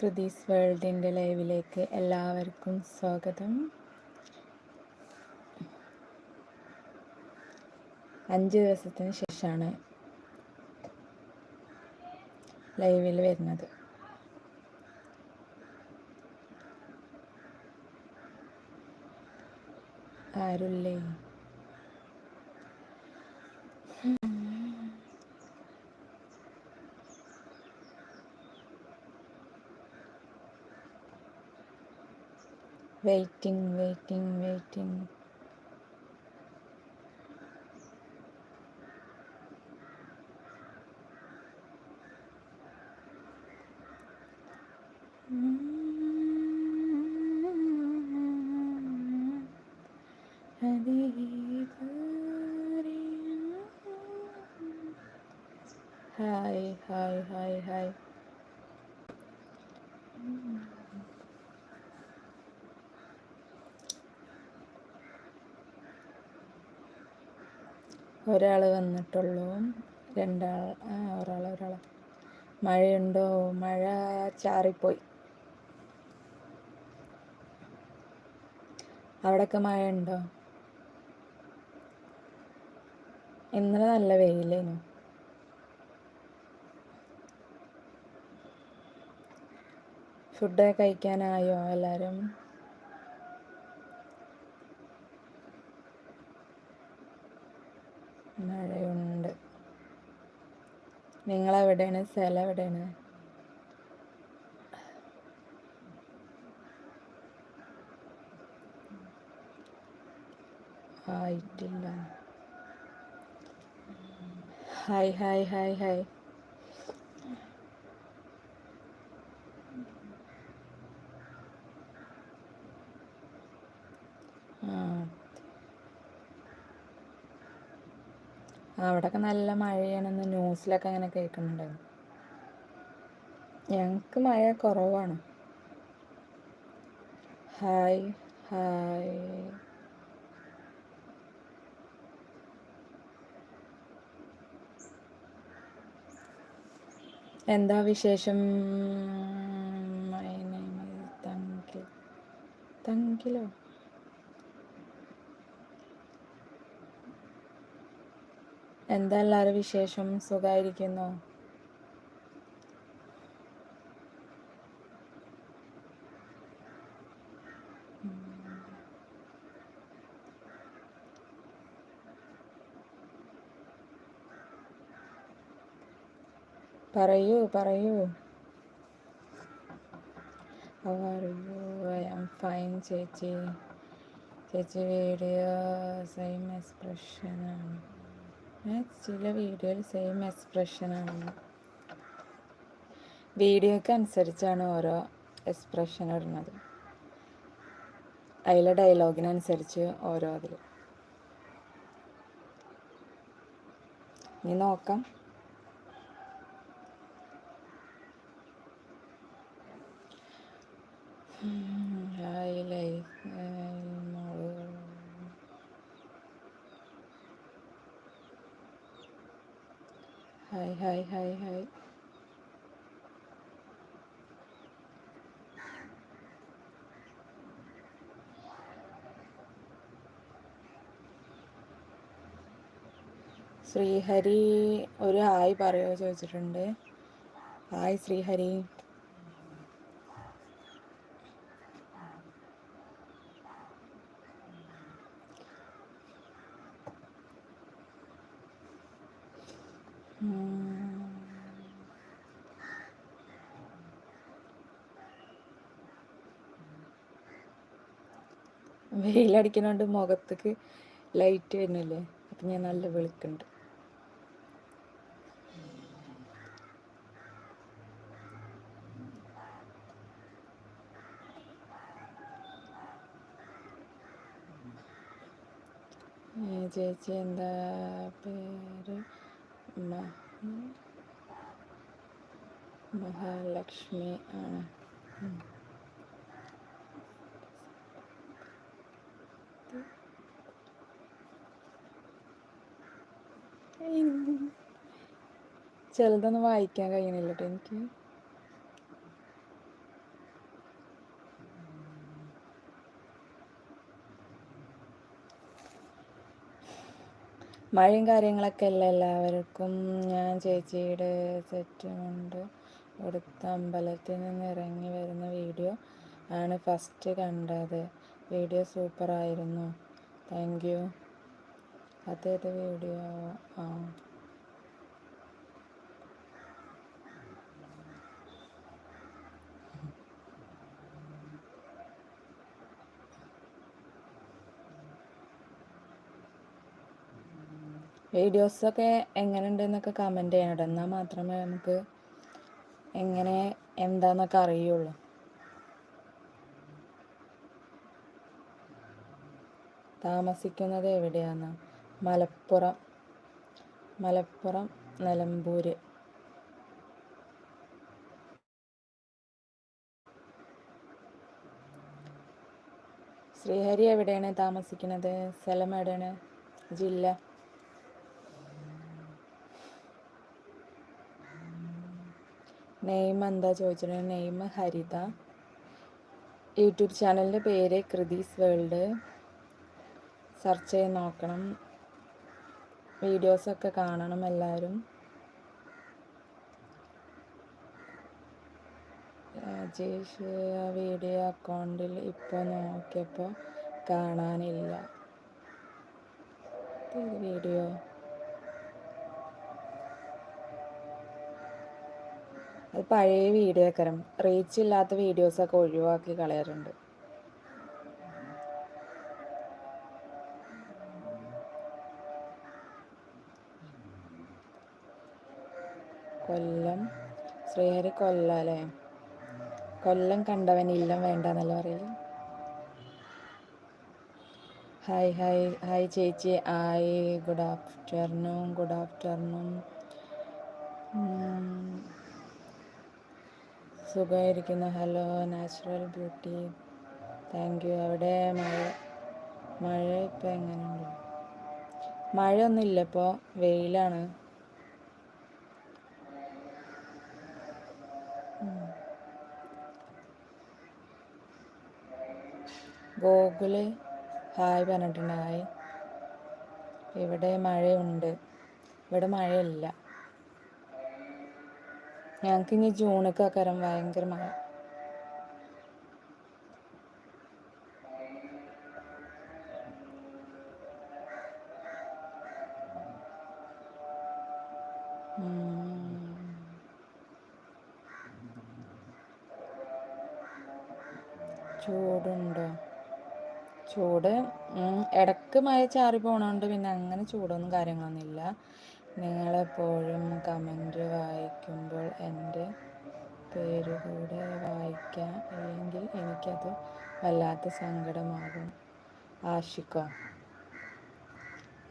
കൃതീസ് വേൾഡിന്റെ ലൈവിലേക്ക് എല്ലാവർക്കും സ്വാഗതം. അഞ്ച് ദിവസത്തിന് ശേഷമാണ് ലൈവിൽ വരുന്നത്. ആരുല്ലേ? Waiting waiting waiting hi hi hi hi ഒരാൾ വന്നിട്ടുള്ളൂ. രണ്ടാൾ ഒരാൾ ഒരാൾ മഴയുണ്ടോ? മഴ ചാറിപ്പോയി. അവിടെയൊക്കെ മഴ ഉണ്ടോ ഇന്നലെ നല്ല വെയിലേനു. ഫുഡ് കഴിക്കാനായോ എല്ലാവരും മഴയുണ്ട് നിങ്ങളെവിടെയാണ്? സ്ഥലം എവിടെയാണ് ആയിട്ടില്ല. Hi hi hi hi. അവിടെയൊക്കെ നല്ല മഴയാണെന്ന് ന്യൂസിലൊക്കെ അങ്ങനെ കേൾക്കുന്നുണ്ടായിരുന്നു. ഞങ്ങൾക്ക് മഴ കുറവാണ്. Hi hi. എന്താ വിശേഷം? തങ്കിലോ എന്താ എല്ലാവരും വിശേഷം? സുഖമായിരിക്കുന്നു പറയൂ പറയൂ. ഐ ആം ഫൈൻ ചേച്ചി. ചേച്ചി വീഡിയോ സെയിം എക്സ്പ്രഷനാണ് ചില വീഡിയോയിൽ സെയിം എക്സ്പ്രഷനാണ് വീഡിയോക്ക് അനുസരിച്ചാണ് ഓരോ എക്സ്പ്രഷൻ ഇടുന്നത്. അതിലെ ഡയലോഗിനനുസരിച്ച് ഓരോ അതിൽ നീ നോക്കാം. Hi hi hi hi hi Srihari ഒരു ഹായ് പറയുമോ ചോദിച്ചിട്ടുണ്ട്. ഹായ് ശ്രീഹരി. വെയിലടിക്കുന്നോണ്ട് മുഖത്തേക്ക് ലൈറ്റ് വരുന്നില്ലേ? അപ്പം ഞാൻ നല്ല വെളുക്കുന്നുണ്ട്. ചേച്ചി എന്താ പേര്? മഹാലക്ഷ്മി ആണ്. ചിലതൊന്നും വായിക്കാൻ കഴിയണില്ല എനിക്ക്. മഴയും കാര്യങ്ങളൊക്കെ അല്ല എല്ലാവർക്കും? ഞാൻ ചേച്ചിയുടെ സെറ്റുമുണ്ട് ഇവിടുത്തെ അമ്പലത്തിൽ നിന്ന് ഇറങ്ങി വരുന്ന വീഡിയോ ആണ് ഫസ്റ്റ് കണ്ടത്. വീഡിയോ സൂപ്പറായിരുന്നു. Thank you. അതേത് വീഡിയോ ആ വീഡിയോസൊക്കെ എങ്ങനെയുണ്ടെന്നൊക്കെ കമന്റ് ചെയ്യണം എന്നാൽ മാത്രമേ നമുക്ക് എങ്ങനെ എന്താന്നൊക്കെ അറിയുള്ളൂ. താമസിക്കുന്നത് എവിടെയാണ് മലപ്പുറം. മലപ്പുറം നിലമ്പൂര്. ശ്രീഹരി എവിടെയാണ് താമസിക്കുന്നത്? സ്ഥലം എവിടെയാണ്? ജില്ല? നെയിം എന്താ ചോദിച്ചത്? നെയ്മ ഹരിത. യൂട്യൂബ് ചാനലിന്റെ പേര് കൃതീസ് വേൾഡ്. സെർച്ച് ചെയ്ത് നോക്കണം. വീഡിയോസൊക്കെ കാണണം എല്ലാവരും. രാജേഷ് ആ വീഡിയോ അക്കൗണ്ടിൽ ഇപ്പോൾ നോക്കിയപ്പോൾ കാണാനില്ല. വീഡിയോ? അത് പഴയ വീഡിയോ കരം റീച്ച് ഇല്ലാത്ത വീഡിയോസൊക്കെ ഒഴിവാക്കി കളയാറുണ്ട്. കൊല്ലം. ശ്രീഹരി കൊല്ലം അല്ലേ കൊല്ലം കണ്ടവൻ ഇല്ലം വേണ്ട എന്നല്ല പറയൽ? ഹായ് ഹായ് ഹായ് ചേച്ചി. Hi good afternoon good afternoon സുഖമായിരിക്കുന്നു. Hello natural beauty thank you അവിടെ മഴ മഴ ഇപ്പം എങ്ങനെയുണ്ട് മഴയൊന്നുമില്ല ഇപ്പോൾ വെയിലാണ്. ഗോകുൽ. ഹായ് പറഞ്ഞിട്ടുണ്ട് ഹായ് ഇവിടെ മഴയുണ്ട്. ഇവിടെ മഴയില്ല. ഞങ്ങൾക്ക് ഇനി ജൂണൊക്കെ കരം ഭയങ്കര മഴ. ചൂടുണ്ടോ? ചൂട്. ഇടയ്ക്ക് മഴ ചാറി പോണോണ്ട് പിന്നെ അങ്ങനെ ചൂടൊന്നും കാര്യങ്ങളൊന്നുമില്ല നിങ്ങളെപ്പോഴും കമന്റ് വായിക്കുമ്പോൾ എന്റെ പേര് കൂടെ വായിക്കാം. അല്ലെങ്കിൽ എനിക്കത് വല്ലാത്ത സങ്കടമാകും. ആഷിക്കോ?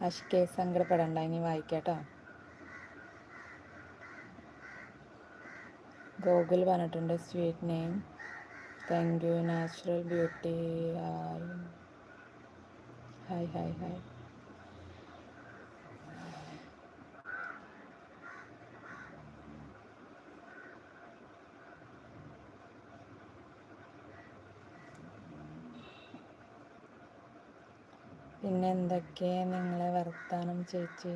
ആഷിക്കേ സങ്കടപ്പെടണ്ട. ഇനി വായിക്കാട്ടോ. ഗോകുൽ പറഞ്ഞിട്ടുണ്ട് sweet name thank you natural beauty hi hi hi പിന്നെ എന്തൊക്കെ നിങ്ങളെ വർത്താനം ചേച്ചി?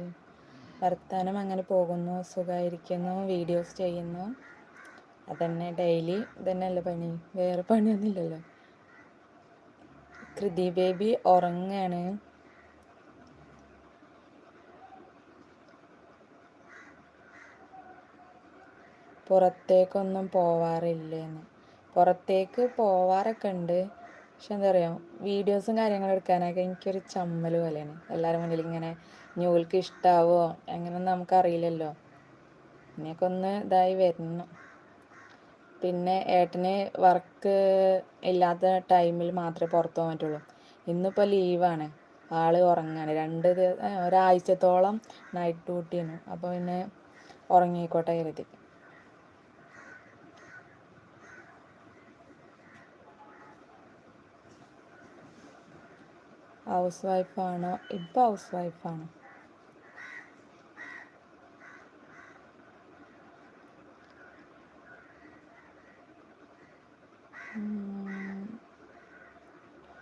വർത്താനം അങ്ങനെ പോകുന്നു സുഖമായിരിക്കുന്നു വീഡിയോസ് ചെയ്യുന്നു. അതന്നെ ഡെയിലി ഇതന്നെയല്ലേ പണി? വേറെ പണിയൊന്നുമില്ലല്ലോ. കൃതി ബേബി ഉറങ്ങാണ്. പുറത്തേക്കൊന്നും പോവാറില്ലേന്ന്. പുറത്തേക്ക് പോവാറൊക്കെ ഉണ്ട്. പക്ഷെ എന്താ പറയുക വീഡിയോസും കാര്യങ്ങളും എടുക്കാനൊക്കെ എനിക്കൊരു ചമ്മൽ പോലെയാണ്. എല്ലാവരും മുന്നിൽ ഇങ്ങനെ ന്യൂൽക്ക് ഇഷ്ടാവോ അങ്ങനെയൊന്നും നമുക്കറിയില്ലല്ലോ. ഇനിയൊക്കെ ഒന്ന് ഇതായി വരണം. പിന്നെ ഏട്ടന് വർക്ക് ഇല്ലാത്ത ടൈമിൽ മാത്രമേ പുറത്തു പോകാൻ പറ്റുള്ളൂ. ഇന്നിപ്പോൾ ലീവാണ് ആൾ ഉറങ്ങാണ്. രണ്ട് ഒരാഴ്ചത്തോളം നൈറ്റ് ഡ്യൂട്ടിയാണ് അപ്പോൾ പിന്നെ ഉറങ്ങിക്കോട്ടെ കരുതി. ഹൗസ് വൈഫാണോ ഇപ്പോൾ ഹൗസ് വൈഫാണ്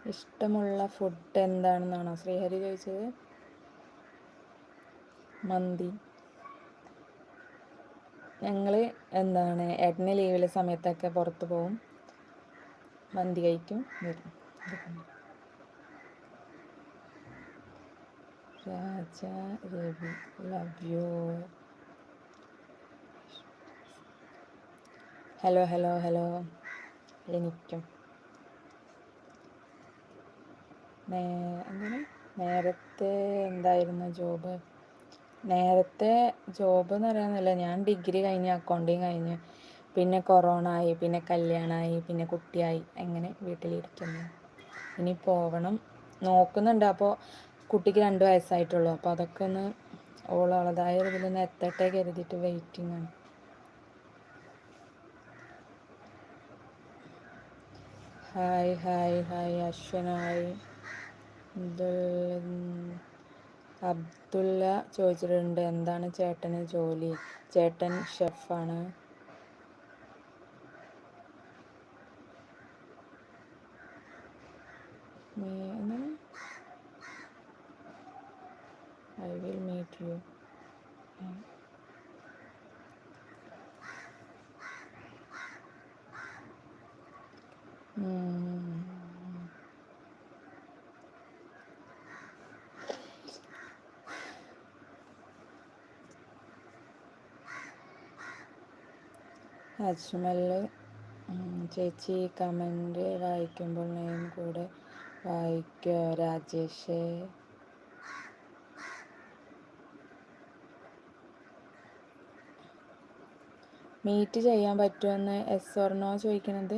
ഇഷ്ടമുള്ള ഫുഡ് എന്താണെന്നാണോ? ശ്രീഹരി ചോദിച്ചത്. മന്തി. ഞങ്ങൾ എന്താണ് ഏട്ടന് ലീവിലെ സമയത്തൊക്കെ പുറത്ത് പോവും. മന്തി കഴിക്കും. വരും. Raja Ravi love you hello hello hello എനിക്കും. എന്താണ് നേരത്തെ എന്തായിരുന്നു ജോബ്? നേരത്തെ ജോബ് എന്ന് പറയാനല്ല ഞാൻ ഡിഗ്രി കഴിഞ്ഞ് അക്കൗണ്ടിങ് കഴിഞ്ഞ്. പിന്നെ കൊറോണ ആയി പിന്നെ കല്യാണമായി പിന്നെ കുട്ടിയായി. അങ്ങനെ വീട്ടിലിരിക്കുന്നു. ഇനി പോകണം നോക്കുന്നുണ്ട്. അപ്പോൾ കുട്ടിക്ക് രണ്ട് വയസ്സായിട്ടുള്ളൂ. അപ്പോൾ അതൊക്കെ ഒന്ന് ഓളതായ ഒരു ഇതിലൊന്ന് എത്തട്ടെ കരുതിയിട്ട് വെയിറ്റിംഗ് ആണ്. ഹായ് ഹായ് ഹായ് അശ്വനായി. അബ്ദുള്ള ചോദിച്ചിട്ടുണ്ട് എന്താണ് ചേട്ടന് ജോലി? ചേട്ടൻ ഷെഫാണ്. I will meet you. Ajmal ചേച്ചി കമന്റ് വായിക്കുമ്പോൾ നെയിം കൂടെ വായിക്കോ രാജേഷ്? മീറ്റ് ചെയ്യാൻ പറ്റുമെന്ന് എസ് ഓർണോ ചോദിക്കണത്?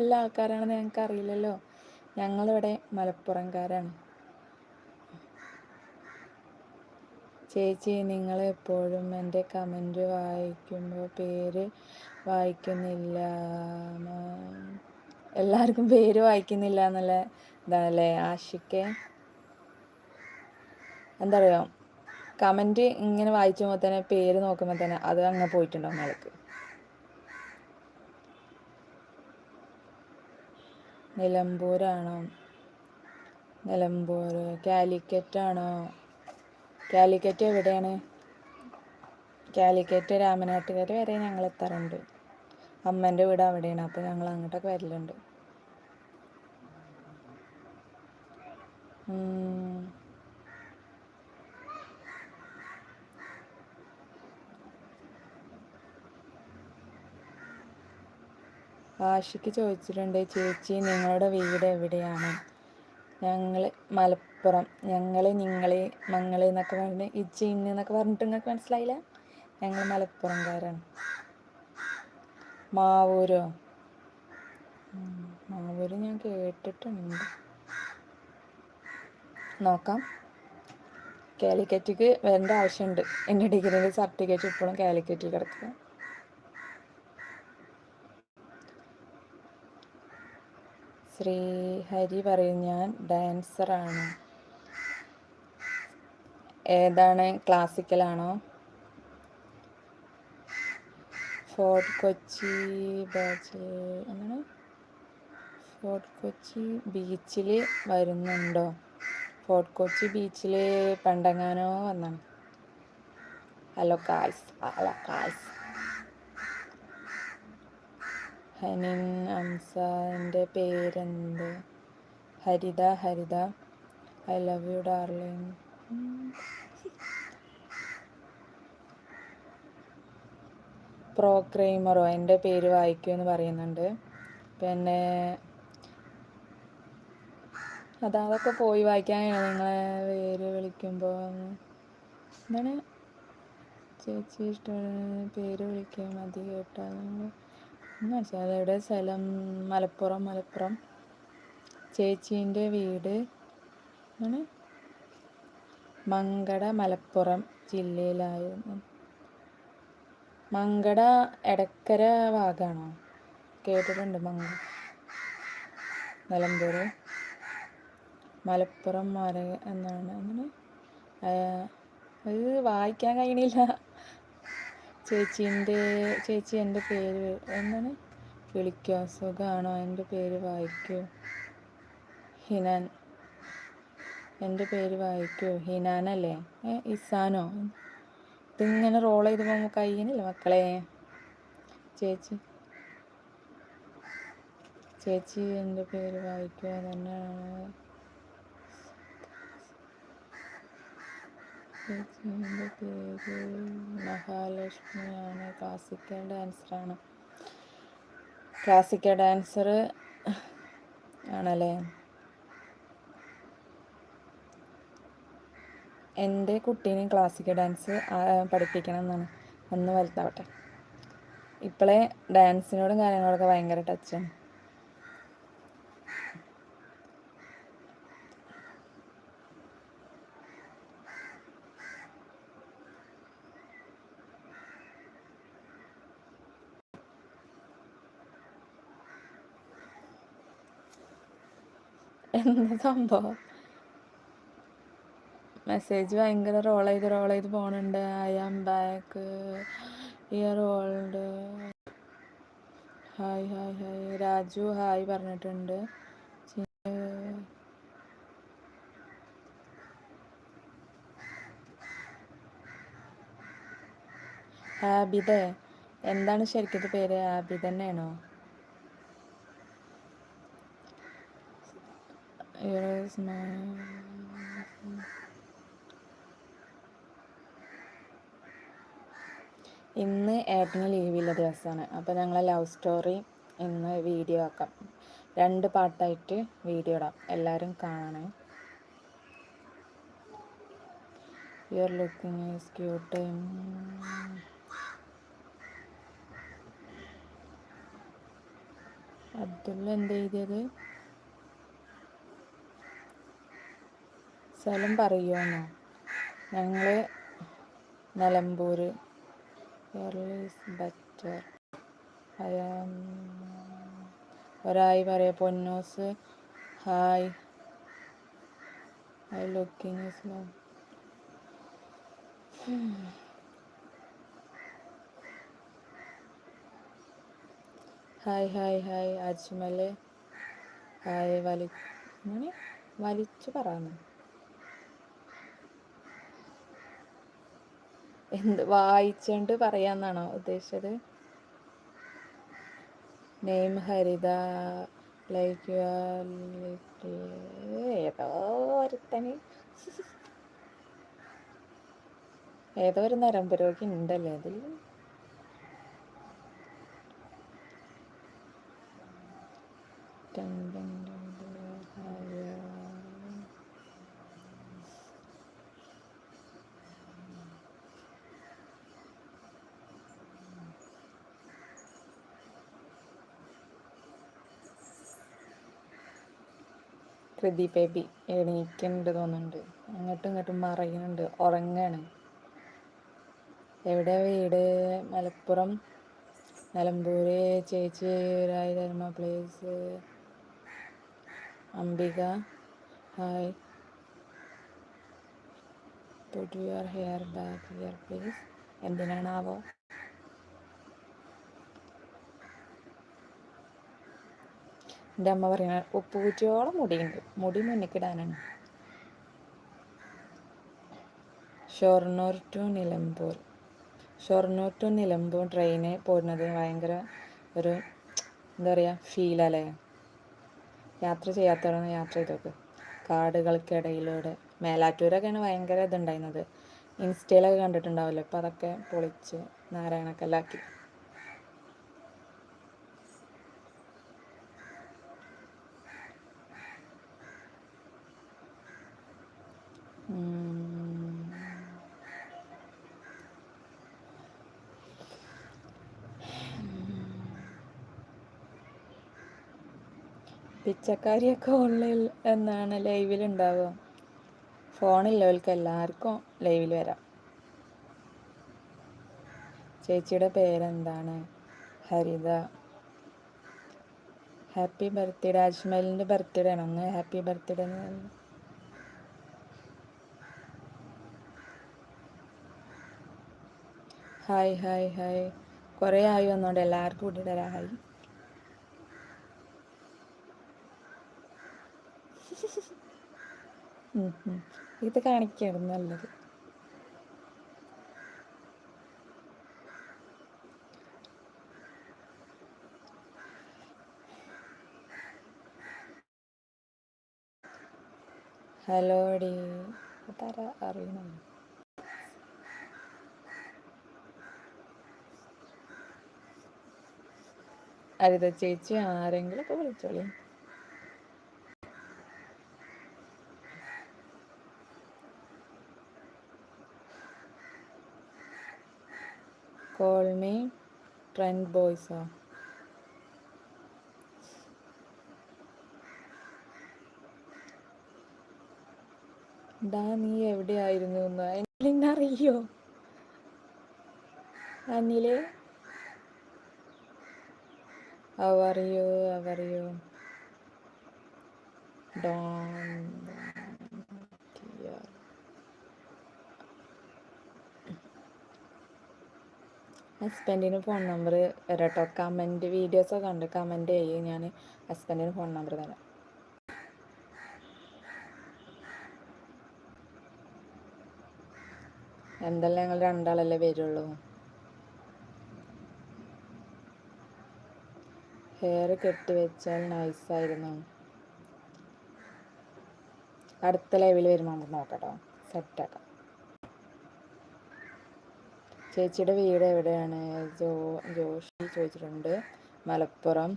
എല്ലാ ആൾക്കാരാണെന്ന് ഞങ്ങൾക്ക് അറിയില്ലല്ലോ ഞങ്ങളിവിടെ മലപ്പുറംകാരാണ്. ചേച്ചി നിങ്ങൾ എപ്പോഴും എന്റെ കമന്റ് വായിക്കുമ്പോൾ പേര് വായിക്കുന്നില്ല എല്ലാവർക്കും പേര് വായിക്കുന്നില്ല എന്നുള്ള ഇതാണല്ലേ ആഷിക്ക്? എന്താ പറയുക കമന്റ് ഇങ്ങനെ വായിച്ചുമ്പോൾ തന്നെ പേര് നോക്കുമ്പോൾ തന്നെ അത് അങ്ങനെ പോയിട്ടുണ്ടാവും നിലയ്ക്ക് നിലമ്പൂരാണോ? നിലമ്പൂർ കാലിക്കറ്റാണോ? കാലിക്കറ്റ് എവിടെയാണ്? കാലിക്കറ്റ് രാമനാട്ടുകര വരെ ഞങ്ങൾ എത്താറുണ്ട്. അമ്മന്റെ വീട് അവിടെയാണ്. അപ്പോൾ ഞങ്ങൾ അങ്ങോട്ടൊക്കെ വരലുണ്ട്. ആഷിക്ക് ചോദിച്ചിട്ടുണ്ട് ചേച്ചി നിങ്ങളുടെ വീട് എവിടെയാണ്? ഞങ്ങൾ മലപ്പുറം ഞങ്ങൾ നിങ്ങൾ മങ്ങൾ എന്നൊക്കെ പറഞ്ഞ് ഇജ്ജ് ഇന്ന് എന്നൊക്കെ പറഞ്ഞിട്ട് നിങ്ങൾക്ക് മനസ്സിലായില്ല? ഞങ്ങൾ മലപ്പുറംകാരാണ്. മാവൂരോ? മാവൂര് ഞാൻ കേട്ടിട്ടുണ്ട്. നോക്കാം. കാലിക്കറ്റിക്ക് വരേണ്ട ആവശ്യമുണ്ട്. എന്റെ ഡിഗ്രിയുടെ സർട്ടിഫിക്കറ്റ് ഇപ്പോഴും കാലിക്കറ്റിൽ കിടക്കുക ശ്രീഹരി പറയും ഞാൻ ഡാൻസറാണ്. ഏതാണ്? ക്ലാസിക്കലാണോ? ഫോർട്ട് കൊച്ചി ബാച്ച് എന്താണ് ഫോർട്ട് കൊച്ചി ബീച്ചിൽ വരുന്നുണ്ടോ? ഫോർട്ട് കൊച്ചി ബീച്ചിൽ പണ്ടെങ്ങാനോ വന്നാണ്. ഹലോ കാൽസ് ഹലോ കായ്സ് ഹനിൻ അംസ എന്റെ പേരെന്ത്? Haritha Haritha. I love you darling പ്രോക്രൈമറോ എന്റെ പേര് വായിക്കൂ എന്ന് പറയുന്നുണ്ട്. പിന്നെ അതൊക്കെ പോയി വായിക്കാനാണ് നിങ്ങളെ പേര് വിളിക്കുമ്പോൾ. എന്താണ്? ചേച്ചി ഇഷ്ടമാണ് പേര് വിളിക്കാൻ മതി കേട്ടാൽ എന്ന് വെച്ചാൽ എവിടെ സ്ഥലം മലപ്പുറം മലപ്പുറം. ചേച്ചീന്റെ വീട് ആണ് മങ്കട മലപ്പുറം ജില്ലയിലായിരുന്നു. മങ്കട എടക്കര ഭാഗമാണോ? കേട്ടിട്ടുണ്ട് മങ്ക നിലമ്പൂർ. മലപ്പുറം മര എന്നാണ്. അങ്ങനെ അത് വായിക്കാൻ കഴിയണില്ല. ചേച്ചീന്റെ ചേച്ചി എന്റെ പേര് എന്താണ്? വിളിക്കോ സുഖമാണോ എന്റെ പേര് വായിക്കൂ. ഹിനാൻ. എന്റെ പേര് വായിക്കൂ. ഹിനാനല്ലേ ഏ ഇസാനോ? ഇതിങ്ങനെ റോൾ ചെയ്ത് പോകുമ്പോൾ കഴിയണില്ല മക്കളെ? ചേച്ചി. ചേച്ചി എന്റെ പേര് വായിക്കുക തന്നെയാണ്. ചേച്ചി എന്റെ പേര് മഹാലക്ഷ്മിയാണ്. ക്ലാസിക്കൽ ഡാൻസറാണ്. ക്ലാസിക്കൽ ഡാൻസർ ആണല്ലേ? എന്റെ കുട്ടീനെ ക്ലാസിക്കൽ ഡാൻസ് പഠിപ്പിക്കണം എന്നാണ് ഒന്ന് വലുതാവട്ടെ. ഇപ്പോഴേ ഡാൻസിനോടും കാര്യങ്ങളൊക്കെ ഭയങ്കര ടച്ചാണ് എന്താ സംഭവം മെസ്സേജ് ഭയങ്കര റോൾ ചെയ്ത് റോൾ ചെയ്ത് പോണുണ്ട്. I am back year old hi hi hi Raju hi പറഞ്ഞിട്ടുണ്ട്. ആബിദേ എന്താണ് ശരിക്കത്തെ പേര്? ആബിദ് തന്നെയാണോ? ഇന്ന് ഏട്ടന് ലീവില്ല ദിവസമാണ് അപ്പോൾ ഞങ്ങൾ ലവ് സ്റ്റോറി ഇന്ന് വീഡിയോ ആക്കാം. രണ്ട് പാട്ടായിട്ട് വീഡിയോ ഇടാം. എല്ലാവരും കാണണേ. You are looking is cute Abdulla എന്ത് എഴുതിയത്? സ്ഥലം പറയുമോന്നോ ഞങ്ങൾ നിലമ്പൂർ ബറ്റർ ഒരായി പറയാം. പൊന്നോസ്. Hi. I looking is love hi hi hi. Ajmal hi വലി വലിച്ചു പറയാന്ന് എന്ത് വായിച്ചുകൊണ്ട് പറയാന്നാണോ ഉദ്ദേശിച്ചത്? നെയിം ഹരിത ലൈക്ക് ഏതോ ഒരുത്തന്. ഏതോ ഒരു നരമ്പ് രോഗി ഉണ്ടല്ലേ അതിൽ കൃതി ബേബി എണീക്കുന്നുണ്ട് തോന്നുന്നുണ്ട്. അങ്ങോട്ടും ഇങ്ങോട്ടും മറയുന്നുണ്ട്. ഉറങ്ങാണ്. എവിടെ വീട്? മലപ്പുറം. നിലമ്പൂര്. ചേച്ചി രായധർമ്മ place Ambika. Hi. Put your hair back here please എന്തിനാണാവോ? എന്റെ അമ്മ പറയുന്നത് ഉപ്പൂറ്റിയോളം മുടിയുണ്ട്. മുടി മുന്നിക്കിടാനാണ്. Shoranur to Nilambur. Shoranur to Nilambur train പോരുന്നത് ഭയങ്കര ഒരു എന്താ പറയുക ഫീലല്ലേ യാത്ര ചെയ്യാത്തവരാണ് യാത്ര ചെയ്തോക്ക് കാടുകൾക്കിടയിലൂടെ മേലാറ്റൂരൊക്കെയാണ് ഭയങ്കര ഇതുണ്ടായിരുന്നത്. ഇൻസ്റ്റയിലൊക്കെ കണ്ടിട്ടുണ്ടാവില്ലേ? അപ്പോൾ അതൊക്കെ പൊളിച്ച് നാരായണക്കല്ലാക്കി. പിച്ചക്കാരിയൊക്കെ ഓൺലൈൻ എന്നാണ് ലൈവിൽ ഉണ്ടാവുക ഫോണില്ലവർക്ക് എല്ലാവർക്കും ലൈവിൽ വരാം. ചേച്ചിയുടെ പേരെന്താണ്? ഹരിത. ഹാപ്പി ബർത്ത്ഡേ അജ്മലിന്റെ ബർത്ത്ഡേ ആണ്. Happy birthday hi hi hi. കുറേ ആയി വന്നോണ്ട് എല്ലാവർക്കും കൂടി തരാം ഹായ്. ഇത് കാണിക്കായിരുന്നു നല്ലത്. ഹലോ ഡി തര അറിയണം. അരിത ചേച്ചി ആരെങ്കിലും ഒക്കെ വിളിച്ചോളി. കോൾ മീ ട്രെൻഡ് ബോയ്സോ ഡാ നീ എവിടെയായിരുന്നു എന്ന് എന്നറിയോ അനിൽ? അവറിയോ അവറിയോ? ഡോൺ ഹസ്ബൻഡിന് ഫോൺ നമ്പർ വരാട്ടോ. കമന്റ് വീഡിയോസൊക്കെ ഉണ്ട് കമന്റ് ചെയ്യും. ഞാൻ ഹസ്ബൻഡിന് ഫോൺ നമ്പർ തരാം. എന്തെല്ലാം ഞങ്ങൾ രണ്ടാളല്ലേ വരുള്ളൂ. ഹെയർ കെട്ടി വെച്ചാൽ നൈസായിരുന്നു അടുത്ത ലൈവിൽ വരുമ്പോൾ നമുക്ക് നോക്കട്ടോ സെറ്റാക്കാം ചേച്ചിയുടെ വീട് എവിടെയാണ്? ജോ ജോഷി ചോദിച്ചിട്ടുണ്ട്. മലപ്പുറം.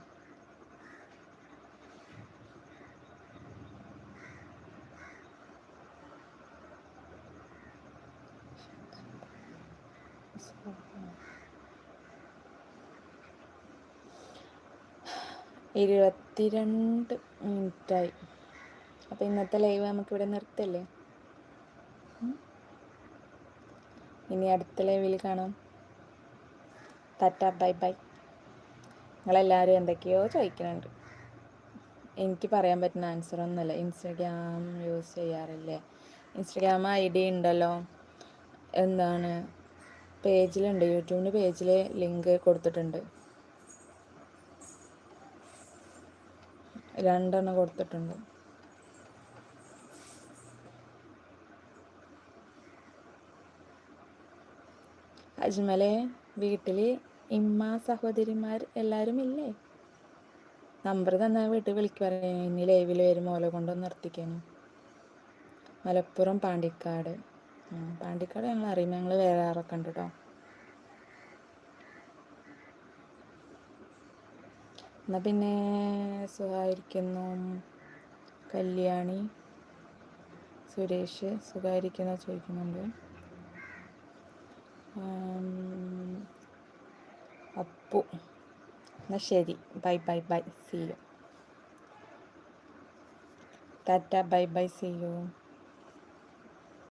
ഇരുപത്തിരണ്ട് മിനിറ്റായി. അപ്പോൾ ഇന്നത്തെ ലൈവ് നമുക്കിവിടെ നിർത്തല്ലേ ഇനി അടുത്ത ലൈവിൽ കാണാം. Tata bye bye. നിങ്ങളെല്ലാവരും എന്തൊക്കെയോ ചോദിക്കുന്നുണ്ട്. എനിക്ക് പറയാൻ പറ്റുന്ന ആൻസർ ഒന്നുമല്ല. ഇൻസ്റ്റഗ്രാം യൂസ് ചെയ്യാറില്ലേ? ഇൻസ്റ്റഗ്രാം ഐ ഡി ഉണ്ടല്ലോ. എന്താണ്? പേജിലുണ്ട് യൂട്യൂബിന്റെ പേജിൽ ലിങ്ക് കൊടുത്തിട്ടുണ്ട്. രണ്ടെണ്ണം കൊടുത്തിട്ടുണ്ട്. അജ്മലെ വീട്ടിൽ ഇമ്മ സഹോദരിമാർ എല്ലാവരും ഇല്ലേ? നമ്പർ തന്നാൽ വീട്ടിൽ വിളിക്കുവാറേ ഇനി ലൈവിൽ വരും ഓല കൊണ്ടൊന്ന് നിർത്തിക്കാനും. മലപ്പുറം പാണ്ടിക്കാട്. പാണ്ടിക്കാട് ഞങ്ങൾ അറിയും ഞങ്ങൾ വേറെ ആരൊക്കെ ഉണ്ട് കേട്ടോ എന്നാൽ പിന്നെ സുഖമായിരിക്കുന്നു കല്യാണി സുരേഷ് സുഖമായിരിക്കുന്ന ചോദിക്കുന്നുണ്ട്. അപ്പു. എന്നാൽ ശരി. Bye bye bye. See you tata bye bye. See you